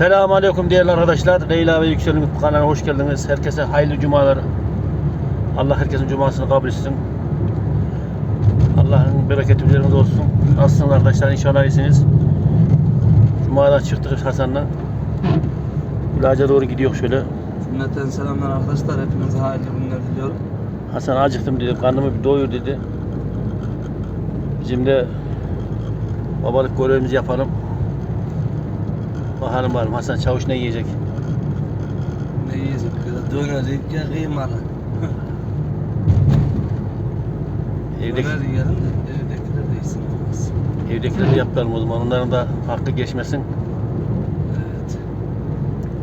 Selamun Aleyküm değerli arkadaşlar. Leyla ve Yüksel'in kanalına hoş geldiniz. Herkese hayırlı cumalar. Allah herkesin cumasını kabul etsin. Allah'ın bereketi üzerinize olsun. Nasılsınız arkadaşlar? İnşallah iyisiniz. Cuma'dan çıktık Hasan'la. Gülağaç'a doğru gidiyor şöyle. Cümleten selamlar arkadaşlar. Hepinize hayırlı günler diliyorum. Hasan acıktım dedi. Karnımı bir doyur dedi. Bizim de babalık görevimizi yapalım. Bakalım bakalım Hasan Çavuş ne yiyecek? Ne yiyecek? Döner ya kıymalı. Evdeki, Döner yiyelim de evdekiler de yesin evdekileri yapalım o zaman. Onların da hakkı geçmesin. Evet.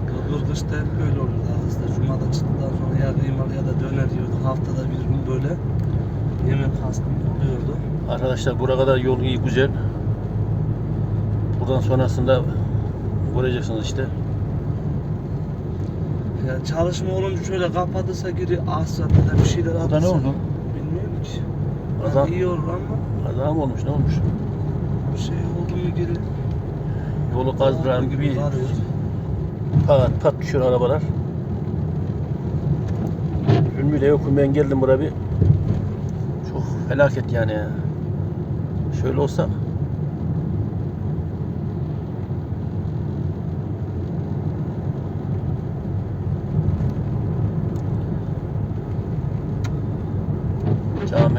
Kıbrıs kışta hep böyle olurdu arkadaşlar. Cuma'da çıktıktan sonra ya kıymalı ya da döner yiyorduk. Haftada bir gün böyle yemek kastımız oluyordu. Arkadaşlar buraya kadar yol iyi güzel. Buradan sonrasında göreceksiniz işte. Ya çalışma olunca şöyle kapatırsa giri Asya'da da bir şeyler atırsa. Burada ne oldu? Bilmiyorum ki. Azam. Yani iyi olur ama Kaza mı olmuş ne olmuş? bir şey oldu mu geri Yolu kazdıran gibi Arıyor. pat pat düşüyor arabalar. Ülmü de yokum ben geldim buraya bir. Çok felaket yani ya. Şöyle olsa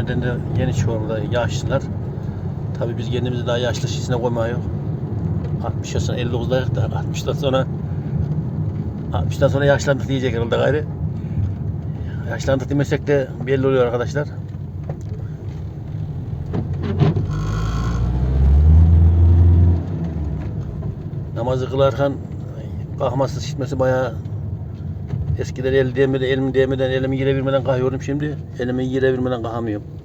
Camiden de yeni burada yaşlılar. Tabii biz kendimizi daha yaşlı şişine koymuyor. 60 yaşına 59'da yok da 60'dan sonra 60'dan sonra yaşlandık diyecek herhalde gayrı. Yaşlandık demesek de belli oluyor arkadaşlar. Namazı kılarken kalkması şişmesi bayağı Eskiden el değmeden, elim değmeden, elimi girebilmeden kalkıyorum şimdi. Elimi girebilmeden kalkamıyorum.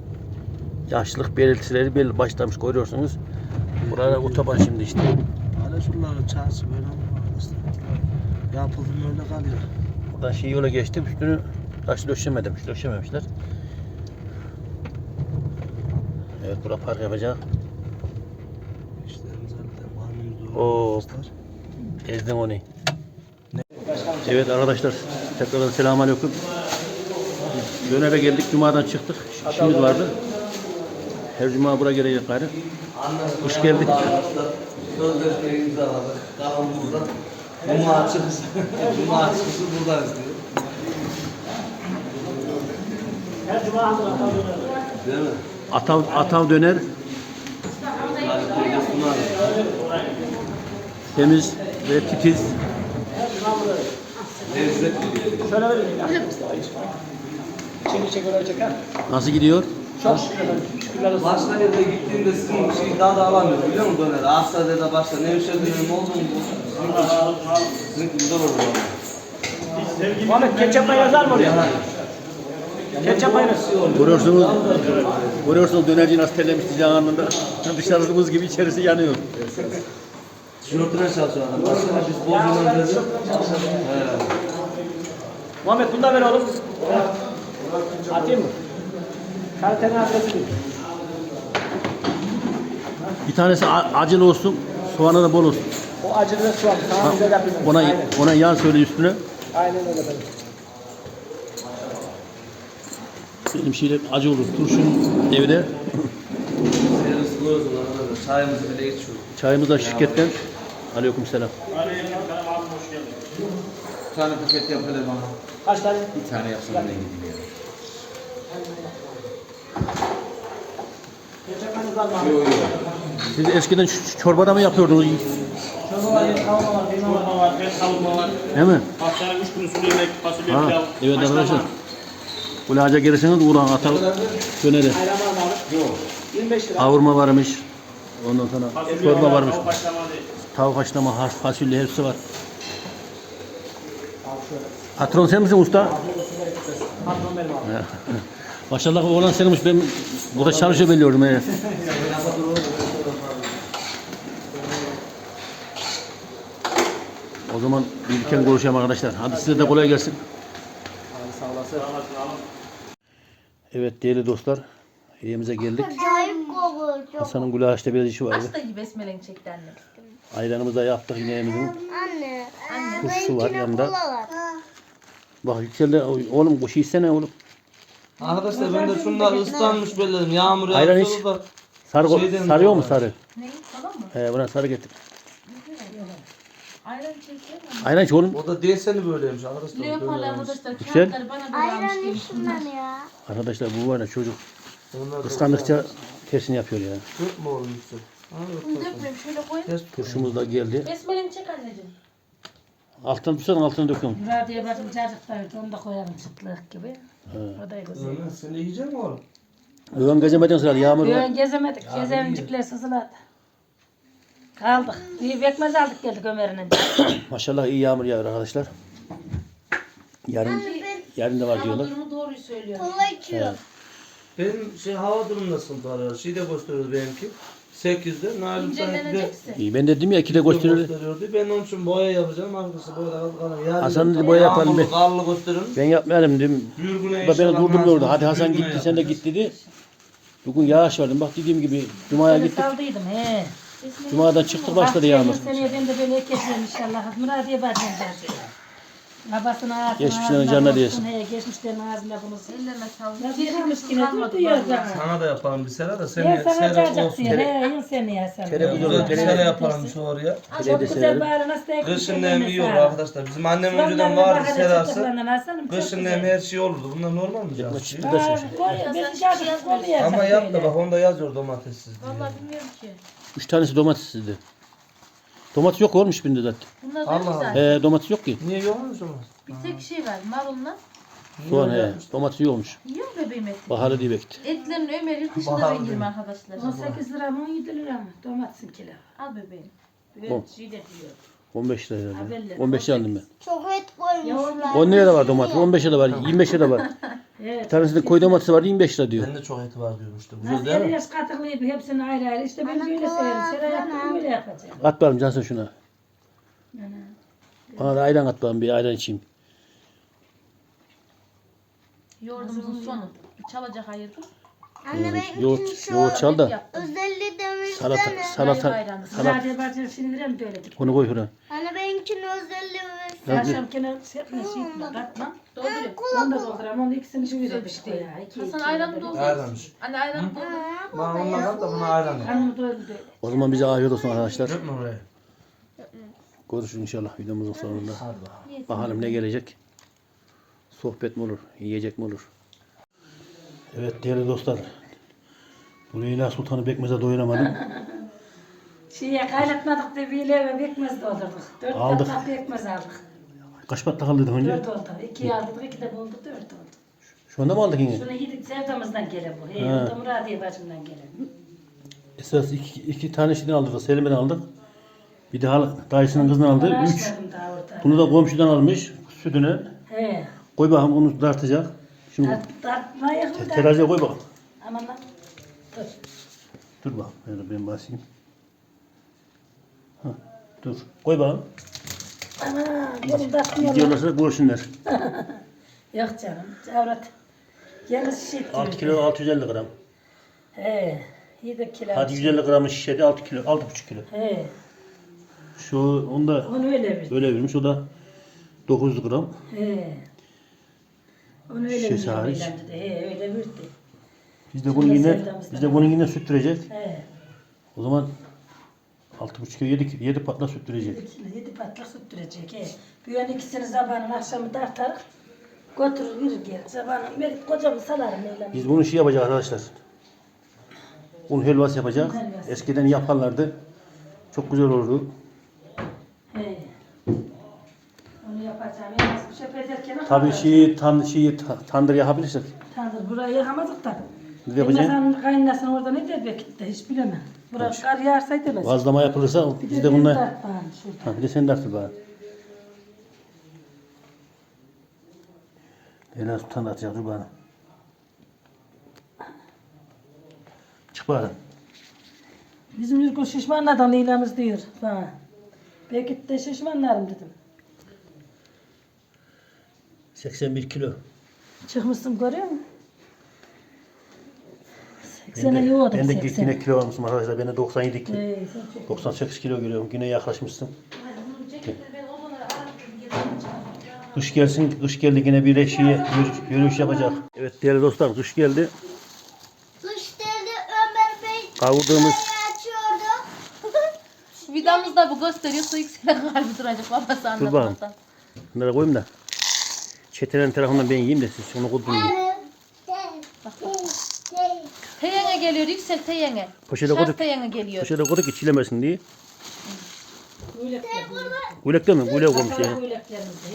Yaşlılık belirtileri belli başlamış görüyorsunuz. Burada otoban şimdi işte. Hala şunların çarşı böyle. Yapıldı mı öyle kalıyor. Buradan şey yola geçtim üstünü taş döşeme demiş, döşememişler. Evet bura park yapacak. Arkadaşlar. Ezdim onu. Evet arkadaşlar tekrardan selamünaleyküm. Dönere geldik cumadan çıktık. İşimiz vardı. Her cuma buraya gelecek gayrı. Hoş geldik. Sözleşmeyi imzaladık. Burada. Cuma çıkışı. Cuma çıkışı buradayız diyor. Değil mi? Atav, atav döner temiz ve titiz. Lezzetli diyelim. Şöyle verin ya. Çeki çek öyle çeker. Nasıl gidiyor? Çok şükür efendim. Şükürler olsun. Başka yerde gittiğimde sizin bir şey daha da alamıyorum biliyor musun döner? Asya'da da başka Nevşehir'de dönerim oldu mu? Sizinki güzel olur ama. Muhammed ketçap mayonez var mı oraya? Ketçap mayonez. Görüyorsunuz, görüyorsunuz dönerci nasıl terlemiş sıcağın anında. Dışarısı buz gibi içerisi yanıyor. Şurotuna çalışıyor adam. Başka biz bozulmanı dedi. Muhammed bunu da ver oğlum. Atayım mı? Kalitenin adresi değil. Bir tanesi acılı olsun, soğanı da bol olsun. O acılı ve soğan. Tamam güzel yapayım. Ona, Aynen. ona yağ söyle üstüne. Aynen öyle efendim. Benim şeyler acı olur. Turşum evde. Servis koyuyorsun arkadaşlar. Çayımızı bile içiyoruz. Çayımız da şirketten. Aleyküm selam. Bir tane paket yap hele bana. Kaç tane? Bir tane yapsana ne gideyim Yok yok. Siz eskiden çorbada mı yapıyordunuz? Çorba var, kavurma var, kıyma var. Kavurma var. Değil mi? Haftanın üç günü sulu yemek, fasulye Ha, pilav. evet haşlama. arkadaşlar. Bu laca gelirseniz uğrağın atal döneri. Ayran var mı abi? Yok. 25 lira. Kavurma varmış. Ondan sonra Fasulye çorba var, varmış. tavuk haşlama değil. Tavuk haşlama, harç, fasulye hepsi var. Patron sen misin usta? Patron benim abi. Maşallah oğlan senmiş. Ben burada çalışıyor biliyordum. He. O zaman birlikte görüşelim arkadaşlar. Hadi size de kolay gelsin. Abi sağ olasın. Evet değerli dostlar. Evimize geldik. Hasan'ın gülaşta biraz işi vardı. Hasta gibi besmelen çekti annem. Ayranımızı da yaptık yine evimizin. Anne. Anne. Turşusu var yanında. Bak yükseldi. Oğlum kuş yesene oğlum. Arkadaşlar ben de şunlar ıslanmış bellerim. Yağmur Ayran yağıyor iç. da. Sarı, Şeyden sarıyor mu sonra. sarı? Ne? Tamam mı? He buna sarı getir. Ayran çeksene. Ayran iç oğlum. O da deseni böyleymiş arkadaşlar. Ne yapalım böyleymiş. arkadaşlar? Güzel. Kağıtları bana böyle almış Ayran ben ya. Arkadaşlar bu var ya çocuk Onlar da- kıskandıkça tersini yapıyor ya. Oğlum? Ha, yok, Bunu yok. dökmeyeyim şöyle koyayım. Turşumuz da geldi. Besmeleni çek anneciğim. Alttan tutsan altına döküyorum. Muradiye bacım cacık da onu da koyalım çıtlık gibi. O da güzel. Ömer sen de yiyecek misin oğlum? Yağmur var. Bugün gezemedik. Gezevincikler sızıladı. Kaldık. Bir bekmez aldık geldik Ömer'in. Maşallah iyi yağmur yağıyor arkadaşlar. Yarın yarın da var diyorlar. durumu doğruyu söylüyor. Kola içiyorum. Benim şey hava durumu nasıl arıyor? Şey de gösteriyordu benimki. 8'de. Nail Usta'nınki de İncelenecekse. İyi ben dedim ya ikide gösteriyor. gösteriyordu. Ben onun için boya yapacağım arkadaşlar. Boya da kalan. Yarın Hasan dedi boya yapalım Yağmurlu, be. karlı gösteririm. Ben yapmayalım dedim. Bir güne da beni inşallah nasıl Hadi Hasan bir güne gitti sen de yapacağız. git dedi. Bugün yağış vardı. Bak dediğim gibi Cuma'ya Seni gittik. saldıydım he. Cuma'dan çıktık başladı yağmur. Seneye ben de böyle ekeceğim inşallah. Muradiye bacım cacık. Babasının ağzına Geçmişlerin ağzına canına diyesin. He, geçmişlerin ağzına bunu. Ellerine sağlık. Nasıl Hiçbir yemiş şey yine kalmadı dur diyor vallahi. sana. Sana da yapalım bir da Ben seni sana sera cacık olsun. diyor. He, yıl seni ya sen. Tere güzel olur, Güzel bir sera yapalım şu oraya. Çok de güzel bari nasıl da ekmiş. Kışın nem iyi olur arkadaşlar. Bizim annem önceden vardı serası. Kışın nem her şey olurdu. Bunlar normal mi canım? Çıktı da cacık koymayacağım Ama yap da böyle. bak onda yazıyor domatessiz diye. Vallahi bilmiyorum ki. Üç tanesi domatessizdi. Domates yok olmuş binde zaten. Bunlar da Allah güzel. He domates yok ki. Niye yokmuş ama? Bir tek şey var marulla. Soğan he. Domates yokmuş. Yiyor mu bebeğim etli? Baharı diye bekti. Etlerin Ömer yurt dışında Bahar ben yerim arkadaşlar. 18 lira mı 17 lira mı? Domatesin kilo. Al bebeğim. Bom. Şey de diyor. 15 lira herhalde. Haberler. 15 aldım ben. Çok et koymuşlar. 10 liraya da var domates. 15 lira da var. 25 lira da var. Evet. Bir tanesinde koy domatesi var 25 lira diyor. Ben de çok eti var diyorum işte. Nasıl Güzel değil mi? eliyoruz katıklayıp hepsini ayrı ayrı. İşte ben böyle severim. Sıra yaptım böyle yapacağım. At bakalım Cansın şuna. Bana da ayran at bakalım bir ayran içeyim. Yoğurdumuzun sonu. Çalacak ayırdım. Anne Yoğurt, ben yoğurt, yoğurt çal da özelliği demişsene. salata, salata, ayranı. salata. Bacım verem de öyle dik. Onu koy şuraya. Anne benimkinin özelliği versene. Akşam kenar şey yapma şey yapma katma. Dolduruyor. Onu da dolduram. Onu ikisini şu bir işte ya. İki Hasan iki. ayranı doldur. Ayranmış. Anne ayranı doldur. Bana at da buna ayran yap. Doyurdu öyle. O zaman bize afiyet olsun arkadaşlar. Dökme oraya. Görüşürüz inşallah videomuzun sonunda. Bakalım ne gelecek. Sohbet mi olur, yiyecek mi olur? Evet değerli dostlar. Bu Leyla Sultan'ı bekmeze doyuramadım. Şeye kaynatmadık da bir ve bekmez doldurduk. Dört Aldık. patlak bekmez aldık. Kaç patlak aldıydık önce? Dört oldu. İki aldık, iki de buldu, dört oldu. Şu anda mı aldık yine? Şunu yedik sevdamızdan gelen bu. Hey, Ha. Muradiye bacımdan gelen. Esas iki, iki tane şeyden aldık. Selim'den aldık. Bir de hal- dayısının kızından aldı. Üç. açmadım daha orada. Bunu da komşudan almış. Sütünü. He. Koy bakalım onu tartacak. Şimdi Tart- mı da? teraziye koy bakalım. Aman lan. Dur. Dur bakalım. Şöyle ben basayım. Hah, dur. Koy bakalım. Aman bunu tartmayalım. Gidiyorlarsa görsünler. Yok canım. Avrat. Yalnız şişet 6 kilo 650 gram. He. Yedi kilo. Hadi 150 gramın şişede 6 kilo, 6,5 kilo. He. Şu onda Onu öyle bir. öyle vermiş. O da 900 gram. He. Onu öyle Şişesi bir. hariç. He öyle bir. Biz de bunu yine biz de bunu yine süttürecek. He. O zaman 6,5 kilo 7 7 patla süttürecek. Yedi kilo, yedi patlak süttürecek. He. Yan ikisini sabahın akşamı tartar. Götürür verir geri. Sabahın verip kocamı salarım öyle. Biz bunu şey yapacağız arkadaşlar. Un helvası yapacak. Un helvası. Eskiden yaparlardı. Çok güzel olurdu. He. Onu yapacağım. Şey ederken Tabii şeyi tan şeyi ta- tandır yapabilirsek. Tandır burayı yakamazdık tabii. Ne yapacaksın? Elmasanın kaynasın orada ne der belki de hiç bilemem. Burası kar yağarsa demez. Vazlama yapılırsa Bir biz de de bunlar şurada. Ha, bir de sen dersin bana. Leyla Sultan da atacak dur bana. Çık bana. Bizim Yurgun şişmanlardan ilanımız diyor bana. Belki de şişmanlarım dedim. 81 kilo. Çıkmışsın görüyor musun? Ben 80'e de, yoğurdum ben de 80. yine kilo almışım arkadaşlar. Ben de 97 kilo. Ee, sen çok- 98 kilo görüyorum. Yine yaklaşmışsın. Kış gelsin, kış geldi yine bir eşiğe yürüyüş, yapacak. Evet değerli dostlar kış geldi. Dışarıda Ömer Bey Kavurduğumuz açıyordu. Vidamızda bu gösteriyor. Su yükselen kalbi duracak babası anlatmadan. bunları koyayım da. Çetenin tarafından ben yiyeyim de siz onu koydun yiyin. Teyenge geliyor yüksel teyenge. Poşete Şart koyduk. teyenge geliyor. Poşete koyduk ki çilemesin diye. Gülekler. Gülek değil mi? Gülek olmuş Bakalım yani. güleklerimizi.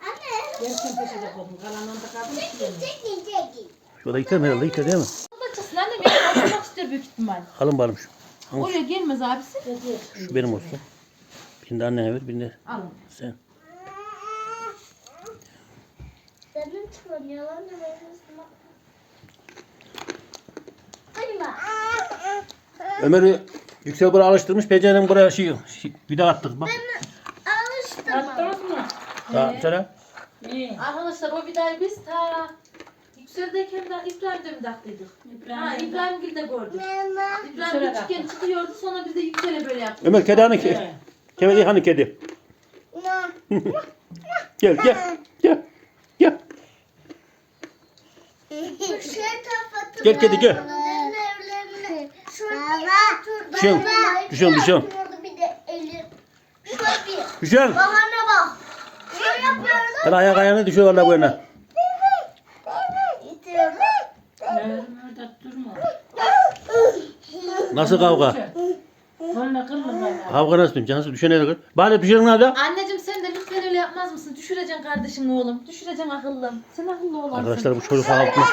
He. Yarısını peşine koydum. Kalanını da kalmış. Çekin çekin. Şurada yıkarım herhalde yıkar değil mi? Bakçasın annem beni oturmak istiyor büyük ihtimal. Alın bakalım şu. Hangisi? Oraya gelmez abisi. Şu benim olsun. Birini de annene ver, birini de Alın. sen. Çıkıyor da benim üstüme. Ömer'i Yüksel buraya alıştırmış. Becerem buraya şey, şey bir daha attık bak. Alıştım. Attınız mı? Tamam sana. İyi. Arkadaşlar o vidayı biz ta yükseldeyken de İbrahim'de mi taktıydık? Ha İbrahim Gül'de gördük. İbrahim Yüksele küçükken çıkıyordu sonra biz de yüksele böyle yaptık. Ömer kedi hani kedi. Kedi hani kedi. Gel. Gel. Şey Gel kedi, gel. Düşün, düşün, düşün. Bir de elim. Şöyle bir. Güzel. Bahane bak. Şöyle yapıyorum. Sen ayak ayağına düşüyor valla bu yana. İtiyorum. Ömür orada durma. Nasıl kavga? Kavga nasıl diyeyim? Cansız düşene de kır. Bari düşenin nerede? Anneciğim sen de lütfen öyle yapmaz mısın? Düşüreceksin kardeşin oğlum. Düşüreceksin akıllım. Sen akıllı oğlansın. Arkadaşlar bu çocuk kalkmış.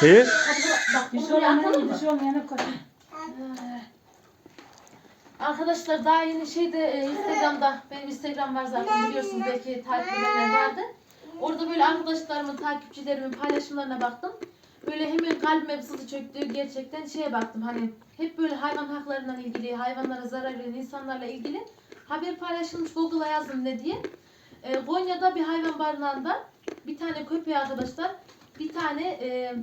He? Bak Bir şey olmayan, bir şey olmayan. Arkadaşlar daha yeni şeyde e, Instagram'da benim Instagram var zaten biliyorsunuz belki takipçilerine vardı. Orada böyle arkadaşlarımın, takipçilerimin paylaşımlarına baktım. Böyle hemen bir sızı çöktü. Gerçekten şeye baktım hani hep böyle hayvan haklarından ilgili, hayvanlara zarar veren insanlarla ilgili haber paylaşılmış Google'a yazdım ne diye. E, Konya'da bir hayvan barınağında bir tane köpeği arkadaşlar bir tane e,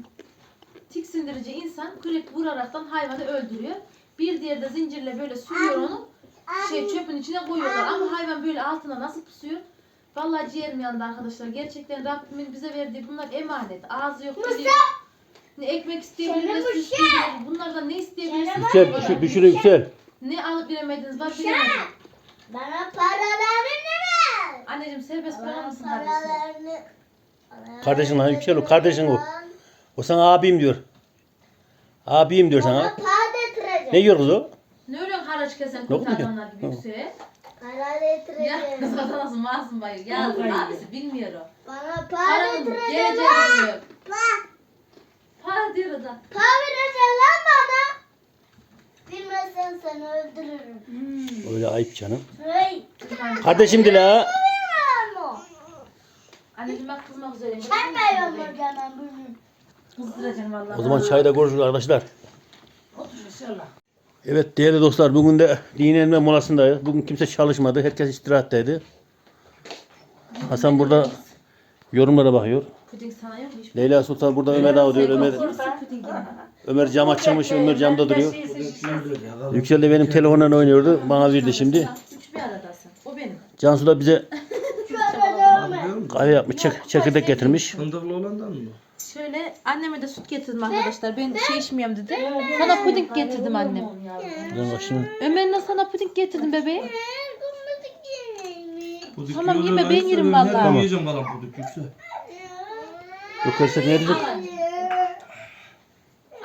tiksindirici insan kürek vuraraktan hayvanı öldürüyor. Bir diğeri de zincirle böyle sürüyor onu. Şey çöpün içine koyuyorlar ama hayvan böyle altına nasıl pusuyor? Vallahi ciğerim yandı arkadaşlar. Gerçekten Rabbimin bize verdiği bunlar emanet. Ağzı yok yok. Ne ekmek isteyebilir, ne su isteyebilir. Bunlardan ne isteyebilirsiniz? Yüksel, düşür, düşür yüksel. Ne alıp veremediniz var bilemedim. Bana paralarını ver. Anneciğim serbest Bana mısın kardeşim? paralarını. Kardeşin lan yüksel o, kardeşin o. O sana abim diyor. Abim diyor Bana sana. para. Ne diyor kız o? Ne öyle haraç kesen mu ki? kurtarganlar gibi Hı. yüksek? Para Ya kız nasıl masum bayır. Ya abisi bilmiyor o. Bana para Paranın lan. bilmiyor. Para. Para diyor da. Para vereceksin lan bana. Bilmezsen seni öldürürüm. Öyle ayıp canım. Hey. Kardeşim o. Anneciğim bak kızmak üzereyim. Sen de yollayacağım ben bugün. Kızdıracaksın valla. O zaman çayda görüşürüz arkadaşlar. Otur inşallah. Evet değerli dostlar bugün de dinlenme molasındayız. Bugün kimse çalışmadı. Herkes istirahattaydı. Hasan burada yorumlara bakıyor. Puding sana yok mu? Hiç Leyla Sultan burada Ömer Ağa diyor. Ömer, puding. Ömer cam açmış. Ömer camda duruyor. Ya, Yüksel de benim telefonla oynuyordu. Bana verdi şimdi. Üç bir aradasın. O benim. Cansu da bize kahve yapmış. Çek, çekirdek getirmiş. Fındıklı olandan mı? Şöyle anneme de süt getirdim arkadaşlar. Ben şey içmiyorum dedi. Sana puding getirdim annem. Şimdi. Ömer'le sana puding getirdim bebeğim. Tamam, yeme, ben yerim vallahi. Tamam. yiyeceğim kalan puduk yüksel. Ne diyecek?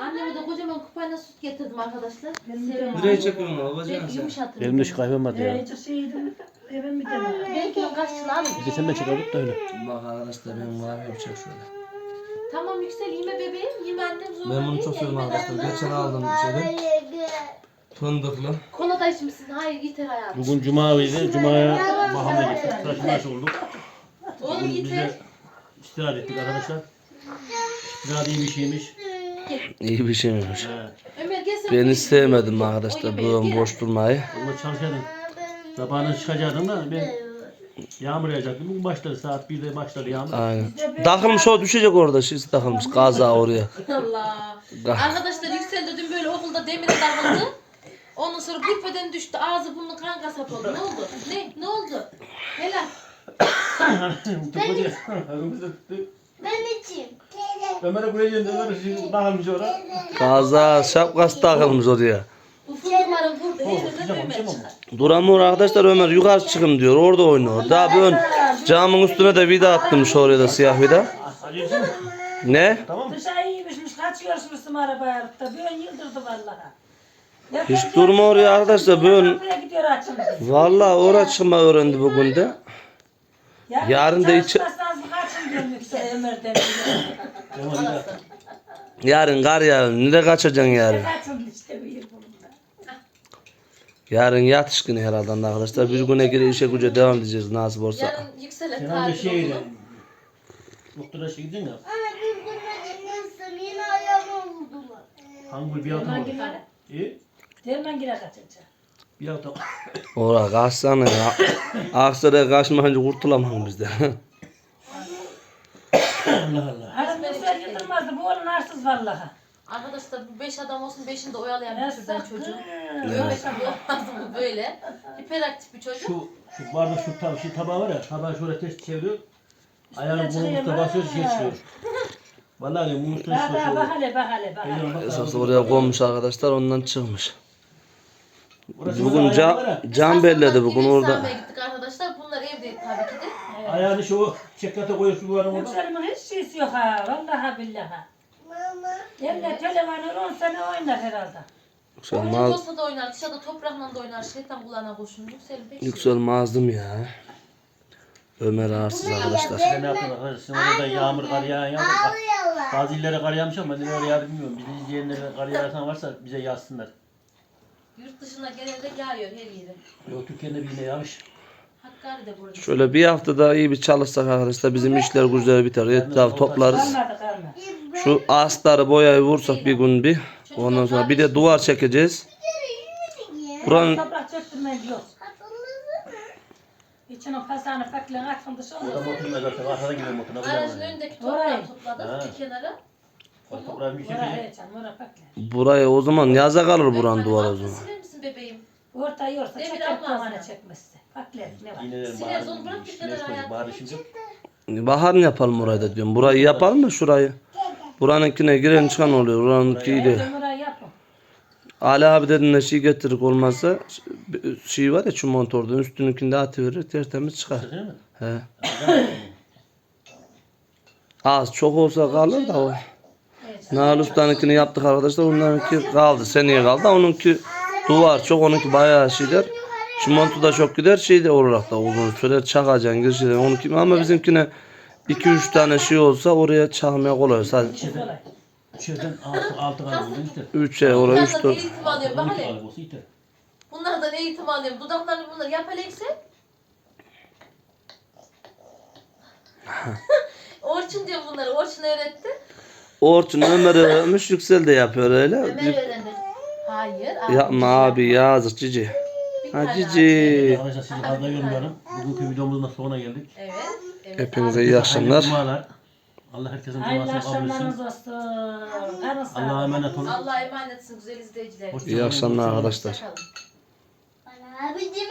Anneme de kocaman kupayla süt getirdim arkadaşlar. Seviyorum. Direği çekiyorum ama bacaksın Belki sen. yumuşatır. Elimde şu kahvem vardı ya. Hiç şey yedim. Evim bir tane. Belki o kaççılı alır. Bir de sen de çıkardık da öyle. Bak arkadaşlar benim var yapacak şöyle. Tamam yüksel yeme bebeğim. Yeme annem zorla Ben bunu çok seviyorum arkadaşlar. Geçen aldım içeri. Fındıklı. Kola da içmişsin. Hayır yeter hayatım. Bugün Cuma'ydı. Cuma'ya Baham'da gittik. Tıraş olduk. Oğlum Biz yeter. de istirahat ettik arkadaşlar. İstirahat iyi bir şeymiş. İyi bir şeymiş. Sen. Ben istemedim ye. arkadaşlar ye. boş durmayı. Onunla çalışaydın. Sabahına çıkacaktım da ben yağmur yağacaktı. Bugün başladı. Saat 1'de başladı yağmur. Aynen. Takılmış o düşecek orada. Şişi takılmış. Kaza oraya. Allah. Arkadaşlar Yüksel de dün böyle okulda demire takıldı. Ondan sonra gülpeden düştü. Ağzı burnu kan kasap oldu. Ne oldu? Ne? Ne oldu? Helal. Ben içeyim. Ömer'e buraya geldi. Ömer şimdi bakılmış oraya. Kaza şapkası takılmış oraya. Bu fındıkların burada. Duramıyor arkadaşlar Ömer yukarı çıkın diyor. Orada oynuyor. Daha bir ön camın üstüne de vida attırmış oraya da siyah vida. Ne? Dışarı iyiymişmiş. Kaçıyormuşsun arabaya arıkta. Bir ön yıldırdı vallahi. Ya Hiç ben- durmuyor ya arkadaşlar, gidiyor açıldı. Vallahi oraya çıkma öğrendi bugün de. Yarın da içi- Çalışmazsanız kaçın diyorum yüksel Ömer'den. Yarın kar yağıyor. Nereye kaçacaksın yarın? Kaçın işte bir yıl bulundu. Yarın yatış günü herhalde arkadaşlar. Bir güne göre işe güce devam edeceğiz nasip olsa. Yarın yüksele Sen önce tatil şeye. Doktora şey gidin ya. Anne bir gün dinliyorsun yine ayağımı vurdular. Hangi bir hafta Derman var? gire, İyi. derman gire kaçınca. Bir hafta. Ora kaçsana ya. Aksaray'a kaçmayınca kurtulamam bizden. Allah Allah. Hanım yüksel yıldırmazdı. Bu oğlun arsız vallahi. Arkadaşlar bu beş adam olsun beşini de oyalayan Ya bir türden sakın. çocuğum. Öyle olmaz mı böyle? Hiperaktif bir çocuk. Şu, şu bardak şu tab şey tabağı var ya. Tabağı şöyle ters çeviriyor. Ayağını bunun üstüne basıyor çıkıyor. Vallahi diyorum bunun üstüne daha çıkıyor. bak hele bak hele bak hele. Bak. Esas oraya konmuş arkadaşlar ondan çıkmış. Burası Bugün can, can belledi bugün orada. Gittik arkadaşlar. Bunlar evde tabii ki de. Ayağını şu çeklete koyuyor şu duvarın orada. Yükselimin hiç şeysi yok ha. Vallahi billahi. Mama. Elle telefonu 10 sene oynar herhalde. Yüksel, Oyuncu maz, olsa da oynar, dışarıda toprakla da oynar, şeytan kulağına kurşun. Yükselin pek yüksel mazlum ya. Ömer arsız arkadaşlar. Ne yaptım arkadaşlar? Sizin orada yağmur kar yağan yağmur. Bak, Ağlıyorlar. Bazı illere kar yağmış ama ben yağdı bilmiyorum. Bizi izleyenlere kar yağarsan varsa bize yazsınlar. Yurt dışına genelde yağıyor her yere. Yok Türkiye'de bir yine yağmış. Hakkari de burada. Şöyle bir hafta daha iyi bir çalışsak arkadaşlar bizim işler güzel biter. Etraf toplarız. Kalmadı kalmadı. Şu astarı boyayı vursak bir gün bir. Ondan sonra bir de duvar çekeceğiz. Buranın Toprak çöktürmek yok. İçine pasağını paklen atın dışı Burada olur. motoruna zaten arkada gidiyor motoruna. Aracın önündeki Orayı. toprağı topladık bir kenara. Buraya o zaman yaza kalır buranın Hani duvarı o zaman. Siler misin bebeğim? Orta yorsa Demir çeker almaz tavana ya. çekmezse. Paklen ne var? İğnelerin Sileriz, baharı. onu bırak bir işine kenara koyduk, hayatım. Baharı şimdi. Bahar mı yapalım orayı da diyorum. Burayı yapalım mı şurayı? Buranınkine giren çıkan oluyor. Buranınki iyi değil. Ali abi dediğinde şey getirik olmazsa şey var ya şu motorda üstününkinde atıverir tertemiz çıkar. Değil mi? He. Az çok olsa kalır da o. Nal Usta'nınkini yaptık arkadaşlar. Onlarınki kaldı. Seneye kaldı. Onunki duvar çok. Onunki bayağı şeyler. Çimento da çok gider. Şey de olarak da uzun süre çakacaksın. Girişeceksin. Onunki ama bizimkine 2-3 tane şey olsa oraya çalmaya kolay. Sadece Kolay. İçeriden altı, altı kal buldum işte. 3 şey oraya 3 Bunlardan 4. eğitim alıyorum. Bak 12 hele. Bunlardan eğitim alıyorum. Dudaklarını bunları yap hele yüksel. Orçun diyorum bunları. Orçun öğretti. Orçun Ömer öğrenmiş. Yüksel de yapıyor öyle. Ömer öğrendi. Hayır. abi. Yapma abi yazık cici. Bir Ha tane cici. Arkadaşlar sizi fazla yormuyorum. Bugünkü videomuzun da sonuna geldik. Evet. evet Hepinize iyi akşamlar. Cumalar. Allah herkesin Hayırlı duasını kabul akşamlarınız etsin. olsun. Karın sağ Allah'a olun. emanet olun. Allah'a emanetsin güzel izleyiciler. Hoşça İyi kalın. akşamlar arkadaşlar. Hoşçakalın. Bana abicim.